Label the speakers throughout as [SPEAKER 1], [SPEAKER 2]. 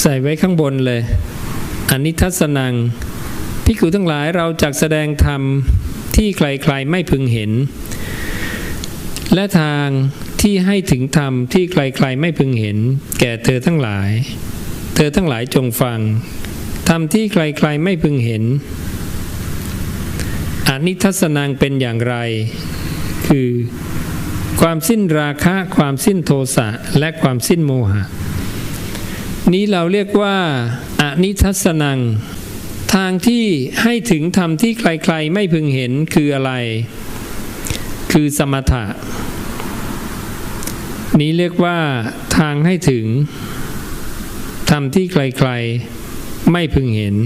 [SPEAKER 1] ใส่ไว้ข้างบนเลยอนิทัศนังพิกุทั้งหลายเราจักแสดงธรรมที่ใครๆไม่พึงเห็น และทางที่ให้ถึงธรรมที่ใครๆไม่พึงเห็น แก่เธอทั้งหลาย เธอทั้งหลายจงฟังธรรมที่ใครๆไม่พึงเห็นอนิทัศนังเป็นอย่างไร คือ ความสิ้นราคะ ความสิ้นโทสะและความสิ้นโมหะ นี้เราเรียกว่าอนิทัศนัง ทางที่ให้ถึงธรรมที่ใครๆไม่พึงเห็นคืออะไร คือสมถะ นี้เรียกว่าทางให้ถึงธรรมที่ใครๆไม่พึงเห็น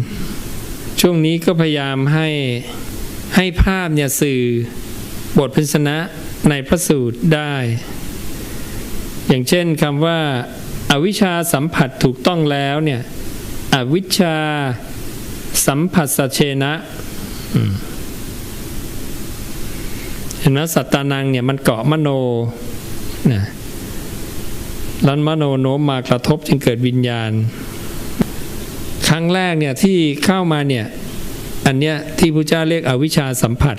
[SPEAKER 1] ช่วงนี้ก็พยายามให้ให้ภาพเนี่ยสื่อบทพิษณะในพระสูตรได้ อย่างเช่นคำว่า อวิชชาสัมผัสถูกต้องแล้วเนี่ยอวิชชาสัมผัสสเชนะเห็นไหมสัตตานังเนี่ยมันเกาะมโนนะแล้วมโนโน้มมากระทบจึงเกิดวิญญาณ ครั้งแรกเนี่ยที่เข้ามาเนี่ยอันเนี้ยที่พระเจ้าเรียกอวิชชาสัมผัส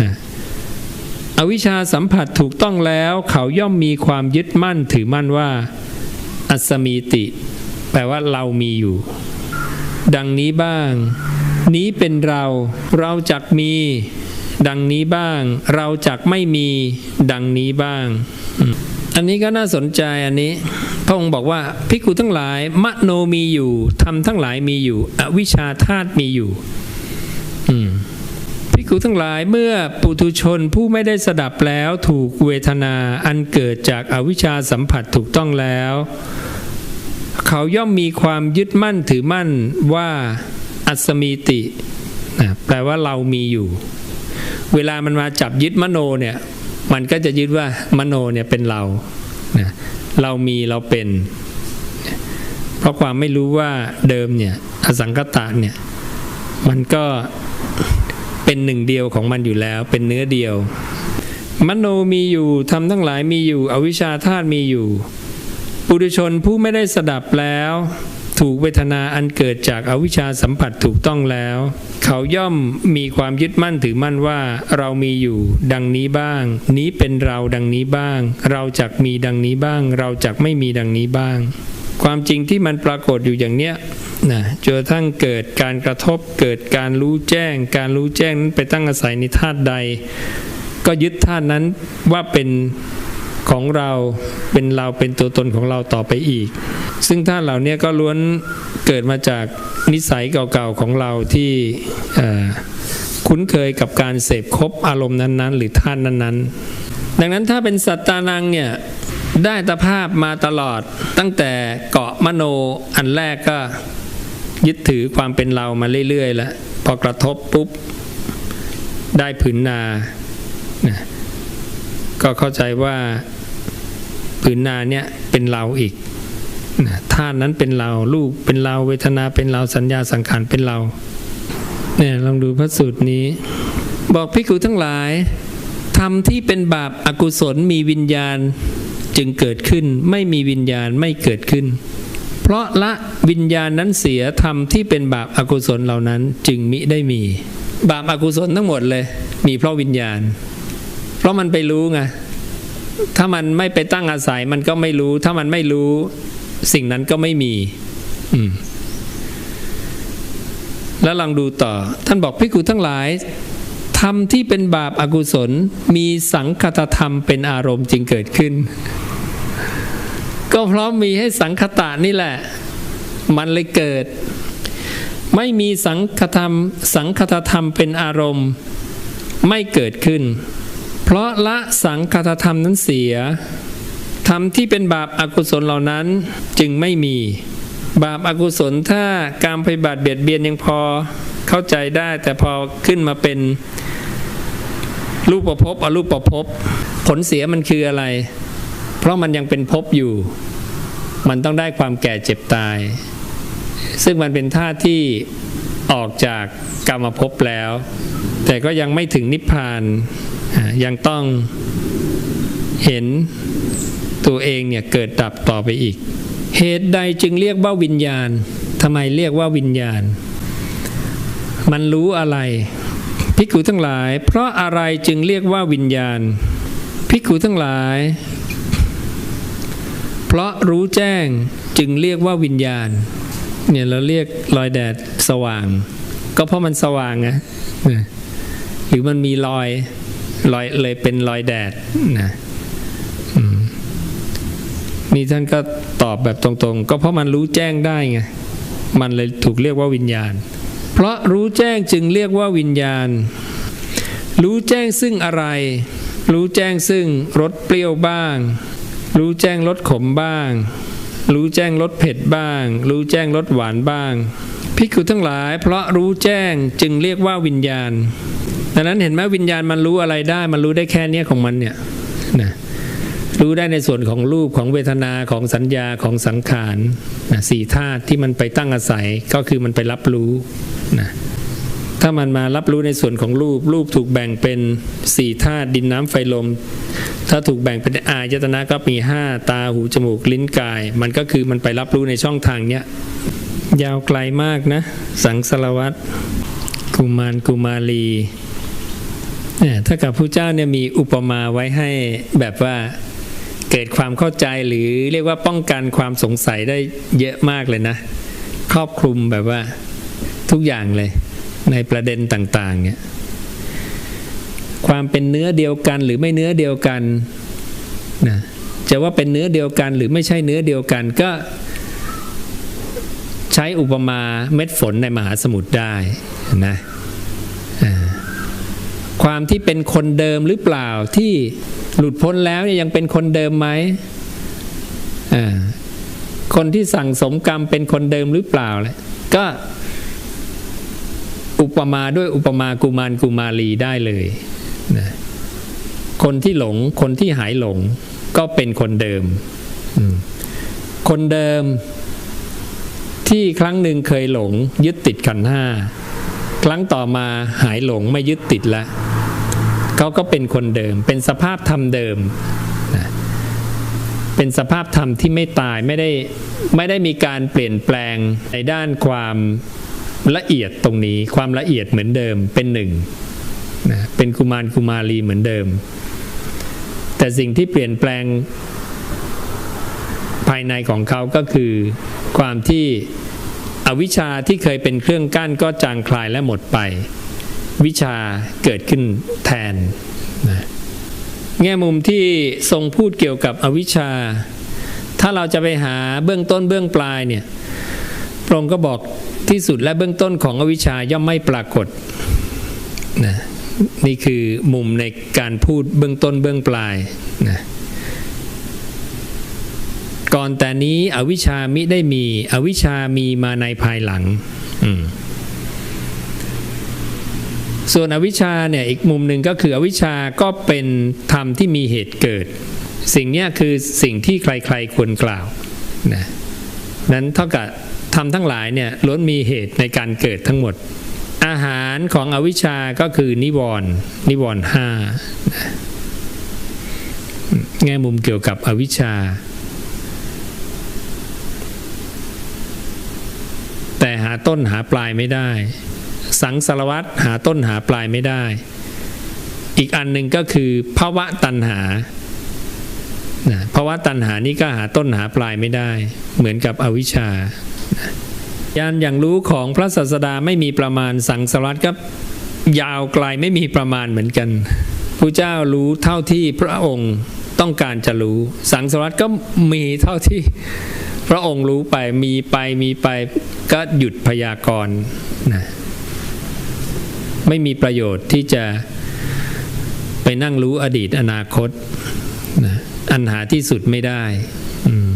[SPEAKER 1] นะอวิชชาสัมผัสถูกต้องแล้วเขาย่อมมีความยึดมั่นถือมั่นว่า อัสมีติ แปลว่าเรามีอยู่ ดังนี้บ้าง นี้เป็นเราเราจักมี ดังนี้บ้าง เราจักไม่มี ดังนี้บ้าง อันนี้ก็น่าสนใจอันนี้พระองค์บอกว่าพิกุทั้งหลาย มโนมีอยู่ธรรมทั้งหลายมีอยู่ อวิชชาธาตุมีอยู่พิ กุทั้งหลายเมื่อปุถุชนผู้ไม่ได้สดับแล้วถูกเวทนาอันเกิดจากอวิชชาสัมผัสถูกต้องแล้ว เขาย่อมมีความยึดมั่นถือมั่นว่าอัสมีตินะแปลว่าเรามีอยู่ เวลามันมาจับยึดมโนเนี่ยมันก็จะยึดว่ามโนเนี่ยเป็นเรานะเรามีเราเป็น เพราะความไม่รู้ว่าเดิมเนี่ยอสังคตะเนี่ยมันก็ เป็นหนึ่งเดียวของมันอยู่แล้ว เป็นเนื้อเดียว มโนมีอยู่ทำทั้งหลายมีอยู่ อวิชชาธาตุมีอยู่ ปุถุชนผู้ไม่ได้สดับแล้ว ถูกเวทนาอันเกิดจากอาวิชชาสัมผัสถูกต้องแล้ว เขาย่อมมีความยึดมั่นถือมั่นว่า เรามีอยู่ ดังนี้บ้าง นี้เป็นเราดังนี้บ้าง เราจักมีดังนี้บ้าง เราจักไม่มีดังนี้บ้าง ความจริงที่มันปรากฏอยู่อย่างเนี้ยนะจนทั้งเกิดการกระทบเกิดการรู้แจ้ง การรู้แจ้งนั้นไปตั้งอาศัยในธาตุใด ก็ยึดธาตุนั้นว่าเป็นของเราเป็นเราเป็นตัวตนของเราต่อไปอีก ซึ่งธาตุเหล่านี้ก็ล้วนเกิดมาจากนิสัยเก่าๆของเราที่คุ้นเคยกับการเสพคบอารมณ์นั้นๆ หรือธาตุนั้นๆ ดังนั้นถ้าเป็นสัตตานังเนี่ย ได้ตภาพมาตลอดตั้งแต่เกาะมโนอันแรกก็ยึดถือความเป็นเรามาเรื่อยๆแล้วพอกระทบปุ๊บ ได้ผืนนานะก็เข้าใจว่าผืนนาเนี่ยเป็นเราอีกนะท่านนั้นเป็นเราลูกเป็นเราเวทนาเป็นเราสัญญาสังขารเป็นเราเนี่ยลองดูพระสูตรนี้ บอกพิกุทั้งหลายทำที่เป็นบาปอากุศลมีวิญญาณ จึงเกิดขึ้นไม่มีวิญญาณไม่เกิดขึ้น เพราะละวิญญาณนั้นเสียธรรมที่เป็นบาปอากุศลเหล่านั้นจึงมิได้มี บาปอากุศลทั้งหมดเลย มีเพราะวิญญาณ เพราะมันไปรู้ไงถ้ามันไม่ไปตั้งอาศัยมันก็ไม่รู้ ถ้ามันไม่รู้สิ่งนั้นก็ไม่มี อืม แล้วลองดูต่อ ท่านบอกพิกุทั้งหลายธรรมที่เป็นบาปอากุศล มีสังคตธรรมเป็นอารมณ์จึงเกิดขึ้น ก็เพราะมีให้สังคตะนี่แหละ มันเลยเกิด ไม่มีสังคธรรม สังคตธรรมเป็นอารมณ์ ไม่เกิดขึ้น เพราะละสังคตธรรมนั้นเสียธรรมที่เป็นบาปอากุศลเหล่านั้นจึงไม่มี บาปอากุศลถ้าการปฏิบัติเบียดเบียนยังพอเข้าใจได้แต่พอขึ้นมาเป็นรูปประพบอรูปประพบผลเสียมันคืออะไร ราะมันยังเป็นภพอยู่ มันต้องได้ความแก่เจ็บตาย ซึ่งมันเป็นท่าที่ออกจากกรรมภพแล้ว แต่ก็ยังไม่ถึงนิพพานยังต้องเห็นตัวเองเนี่ยเกิดดับต่อไปอีก เหตุใดจึงเรียกว่าวิญญาณทำไมเรียกว่าวิญญาณ มันรู้อะไรภิกขุทั้งหลาย เพราะอะไรจึงเรียกว่าวิญญาณภิกขุทั้งหลาย ราะรู้แจ้งจึงเรียกว่าวิญญาณ เนี่ยเราเรียกรอยแดดสว่าง ก็เพราะมันสว่างไงหรือมันมีรอยรอยเลยเป็นรอยแดดนะนี่ท่านก็ตอบแบบตรงๆ ก็เพราะมันรู้แจ้งได้ไงมันเลยถูกเรียกว่าวิญญาณ เพราะรู้แจ้งจึงเรียกว่าวิญญาณ รู้แจ้งซึ่งอะไร รู้แจ้งซึ่งรสเปรี้ยวบ้าง รู้แจ้งรสขมบ้าง รู้แจ้งรสเผ็ดบ้าง รู้แจ้งรสหวานบ้างพิกุทั้งหลาย เพราะรู้แจ้งจึงเรียกว่าวิญญาณ ดังนั้นเห็นไหมวิญญาณมันรู้อะไรได้ มันรู้ได้แค่เนี้ยของมันเนี่ยนะรู้ได้ในส่วนของรูปของเวทนาของสัญญาของสังขารนะสี่ธาตุที่มันไปตั้งอาศัยก็คือมันไปรับรู้นะถ้ามันมารับรู้ในส่วนของรูป รูปถูกแบ่งเป็นสี่ธาตุดินน้ำไฟลม ถ้าถูกแบ่งเป็นอายตนะก็มีห้าตาหูจมูกลิ้นกาย มันก็คือมันไปรับรู้ในช่องทางเนี้ยยาวไกลมากนะ สังสารวัตรกุมารกุมารีถ้ากับพระเจ้าเนี่ยมีอุปมาไว้ให้แบบว่าเกิดความเข้าใจหรือเรียกว่าป้องกันความสงสัยได้เยอะมากเลยนะ ครอบคลุมแบบว่าทุกอย่างเลยในประเด็นต่าง ๆ เนี่ย ความเป็นเนื้อเดียวกันหรือไม่เนื้อเดียวกันนะจะว่าเป็นเนื้อเดียวกันหรือไม่ใช่เนื้อเดียวกันก็ใช้อุปมาเม็ดฝนในมหาสมุทรได้นะความที่เป็นคนเดิมหรือเปล่าที่หลุดพ้นแล้วเนี่ยยังเป็นคนเดิมไหมคนที่สั่งสมกรรมเป็นคนเดิมหรือเปล่าเลยก็อุปมาด้วยอุปมากุมารกุมารีได้เลย นะคนที่หลงคนที่หายหลงก็เป็นคนเดิม คนเดิมที่ครั้งหนึ่งเคยหลงยึดติดขันห้าครั้งต่อมาหายหลงไม่ยึดติดแล้วเขาก็เป็นคนเดิม เป็นสภาพธรรมเดิมนะเป็นสภาพธรรมที่ไม่ตายไม่ได้ไม่ได้มีการเปลี่ยนแปลงในด้านความละเอียดตรงนี้ ความละเอียดเหมือนเดิมเป็นหนึ่ง นะเป็นกุมารกุมารีเหมือนเดิม แต่สิ่งที่เปลี่ยนแปลงภายในของเขาก็คือ ความที่อวิชชาที่เคยเป็นเครื่องกั้นก็จางคลายและหมดไป วิชาเกิดขึ้นแทนนะแง่มุมที่ทรงพูดเกี่ยวกับอวิชชา ถ้าเราจะไปหาเบื้องต้นเบื้องปลายเนี่ยพระองค์ก็บอกที่สุดและเบื้องต้นของอวิชชาย่อมไม่ปรากฏนะ นี่คือมุมในการพูดเบื้องต้นเบื้องปลายนะก่อนแต่นี้อวิชามิได้มี อวิชามีมาในภายหลัง ส่วนอวิชาเนี่ยอีกมุมหนึ่งก็คืออวิชชาก็เป็นธรรมที่มีเหตุเกิด สิ่งนี้คือสิ่งที่ใครๆควรกล่าวนะนั้นเท่ากับธรรมทั้งหลายเนี่ยล้วนมีเหตุในการเกิดทั้งหมด อาหารของอวิชชาก็คือนิวรณ์นิวรณ์ห้าแง่มุมเกี่ยวกับอวิชชา แต่หาต้นหาปลายไม่ได้ สังสารวัตรหาต้นหาปลายไม่ได้ อีกอันหนึ่งก็คือภาวะตัณหาภาวะตัณหานี้ก็หาต้นหาปลายไม่ได้ เหมือนกับอวิชชา ญาณอย่างรู้ของพระศาสดาไม่มีประมาณสังสารวัตก็ยาวไกลไม่มีประมาณเหมือนกันพระเจ้ารู้เท่าที่พระองค์ต้องการจะรู้ สังสารวัตก็มีเท่าที่พระองค์รู้ไปมีไปมีไปก็หยุดพยากรณ์นะไม่มีประโยชน์ที่จะไปนั่งรู้อดีตอนาคตนะอันหาที่สุดไม่ได้อืม